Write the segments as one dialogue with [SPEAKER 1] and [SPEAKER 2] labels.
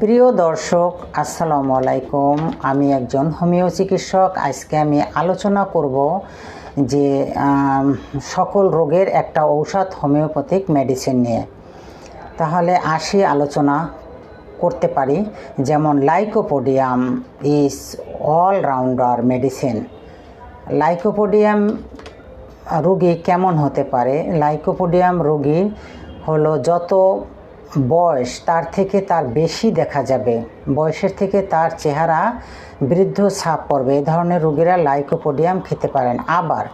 [SPEAKER 1] প্রিয় দর্শক, আসসালামু আলাইকুম। আমি একজন হোমিও চিকিৎসক। আজকে আমি আলোচনা করব যে সকল রোগের একটা ঔষধ হোমিওপ্যাথিক মেডিসিন নিয়ে। তাহলে আসি আলোচনা করতে পারি। যেমন lycopodium is allrounder medicine. Lycopodium রোগী কেমন হতে পারে? লাইকোপোডিয়াম রোগী হলো যত বয়স তার থেকে তার বেশি দেখা যাবে। বয়সের থেকে তার চেহারা বৃদ্ধ ছাপ পড়বে। এই ধরনের রোগীরা লাইকোপোডিয়াম খেতে পারেন। আবার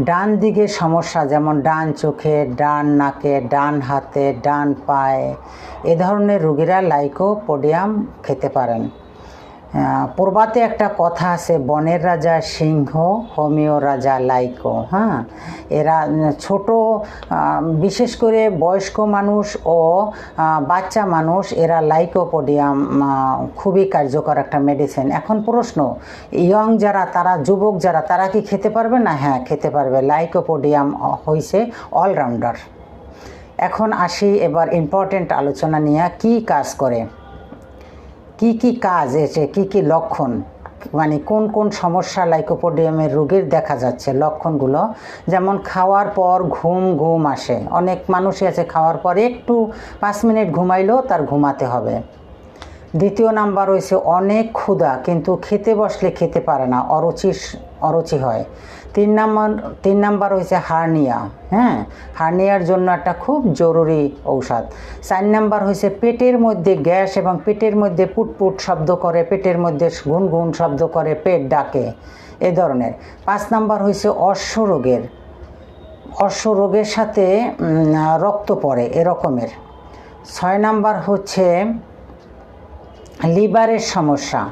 [SPEAKER 1] ডান দিকে সমস্যা যেমন ডান চোখে, ডান নাকে, ডান হাতে, ডান পায়ে, এ ধরনের রোগীরা লাইকোপোডিয়াম খেতে পারেন। পূর্বাতে একটা কথা আছে, বনের রাজা সিংহ হোমিও রাজা লাইকো হ্যাঁ? এরা ছোট বিশেষ করে বয়স্ক মানুষ ও বাচ্চা মানুষ, এরা লাইকোপোডিয়াম খুবই কার্যকর একটা মেডিসিন এখন প্রশ্ন, ইয়ং যারা, তারা, যুবক যারা, তারা কি খেতে পারবে? না হ্যাঁ খেতে পারবে। লাইকোপোডিয়াম হয়েছে অলরাউন্ডার এখন আসি এবার ইম্পর্টেন্ট আলোচনা নিয়ে, কি কাজ করে? কি কি কাজ এসে, কি কি লক্ষণ? মানে কোন কোন সমস্যা লাইকোপোডিয়ামের রোগের দেখা যাচ্ছে লক্ষণগুলো? যেমন খাওয়ার পর ঘুম ঘুম আসে। অনেক মানুষই আছে খাওয়ার পর একটু পাঁচ মিনিট ঘুমাইলেও তার ঘুমাতে হবে। দ্বিতীয় নাম্বার হয়েছে অনেক ক্ষুধা, কিন্তু খেতে বসলে খেতে পারে না, অরুচি অরুচি হয়। তিন নাম্বার তিন নাম্বার হয়েছে হার্নিয়া হ্যাঁ? হার্নিয়ার জন্য একটা খুব জরুরি ঔষধ। চার নাম্বার হয়েছে পেটের মধ্যে গ্যাস এবং পেটের মধ্যে পুটপুট শব্দ করে, পেটের মধ্যে গুনগুন শব্দ করে, পেট ডাকে, এ ধরনের। পাঁচ নাম্বার হয়েছে অশ্ব রোগের অশ্ব রোগের সাথে রক্ত পড়ে এরকমের ছয় নাম্বার হচ্ছে লিভারের সমস্যা।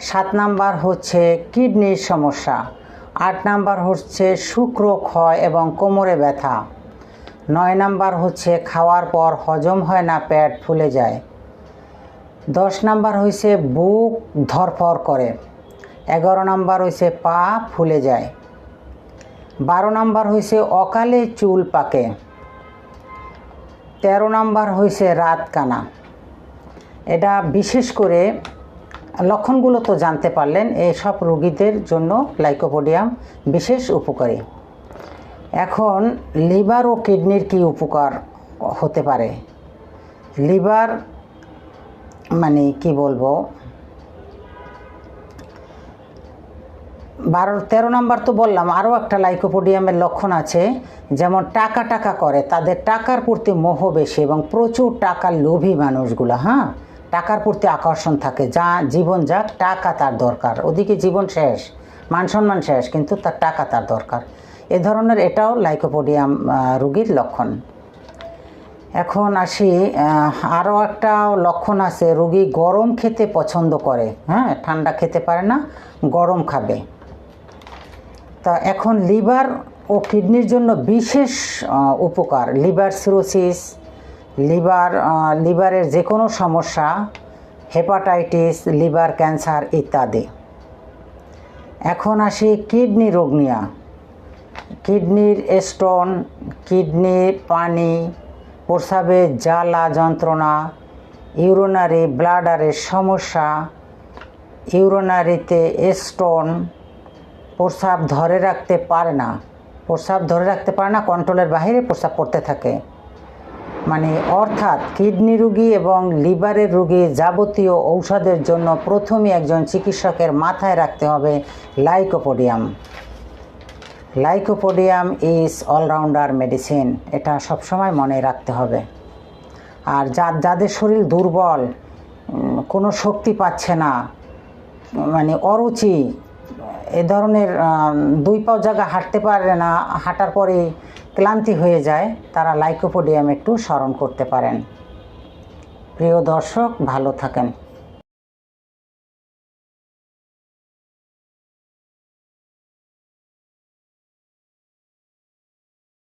[SPEAKER 1] সাত নাম্বার হচ্ছে কিডনির সমস্যা। আট নাম্বার হচ্ছে শুক্র ক্ষয় এবং কোমরে ব্যথা। নয় নাম্বার হচ্ছে খাওয়ার পর হজম হয় না, পেট ফুলে যায়। দশ নাম্বার হয়েছে বুক ধরফর করে। এগারো নাম্বার হয়েছে পা ফুলে যায়। বারো নাম্বার হয়েছে অকালে চুল পাকে। তেরো নাম্বার হয়েছে রাত কানা এটা বিশেষ করে লক্ষণগুলো তো জানতে পারলেন এই সব রোগীদের জন্য লাইকোপোডিয়াম বিশেষ উপকারী। এখন লিভার ও কিডনির কি উপকার হতে পারে? লিভার মানে কি বলব? বারো, তেরো নম্বর তো বললাম, আরও একটা লাইকোপোডিয়ামের লক্ষণ আছে, যেমন টাকা টাকা করে, তাদের টাকার প্রতি মোহ বেশি এবং প্রচুর টাকার লোভী মানুষগুলো হ্যাঁ? টাকার প্রতি আকর্ষণ থাকে। যা জীবন যাক, টাকা তার দরকার। ওদিকে জীবন শেষ, মান সম্মান শেষ, কিন্তু তার টাকা তার দরকার। এ ধরনের এটাও লাইকোপোডিয়াম রোগীর লক্ষণ। এখন আসি আরও একটা লক্ষণ আছে, রুগী গরম খেতে পছন্দ করে। হ্যাঁ ঠান্ডা খেতে পারে না, গরম খাবে। তা এখন লিভার ও কিডনির জন্য বিশেষ উপকার। লিভার সিরোসিস লিভার লিভারের যে কোনো সমস্যা, হেপাটাইটিস, লিভার ক্যান্সার ইত্যাদি। এখন আসি কিডনি রোগ নিয়ে। কিডনির স্টোন কিডনির পানি প্রস্রাবের জ্বালা যন্ত্রণা, ইউরোনারি ব্লাডারের সমস্যা, ইউরোনারিতে স্টোন, প্রস্রাব ধরে রাখতে পারে না। প্রস্রাব ধরে রাখতে পারে না কন্ট্রোলের বাইরে প্রস্রাব করতে থাকে। মানে অর্থাৎ কিডনি রোগী এবং লিভারের রোগী যাবতীয় ঔষধের জন্য প্রথমে একজন চিকিৎসকের মাথায় রাখতে হবে lycopodium. Lycopodium is allrounder medicine এটা সবসময় মনে রাখতে হবে। আর যা, যাদের শরীর দুর্বল কোনো শক্তি পাচ্ছে না মানে অরুচি, এ ধরনের দুই পাও জায়গা হাঁটতে পারে না, হাঁটার পরে ক্লান্তি হয়ে যায় তারা লাইকোপোডিয়াম একটু স্মরণ করতে পারেন। প্রিয় দর্শক ভালো থাকেন।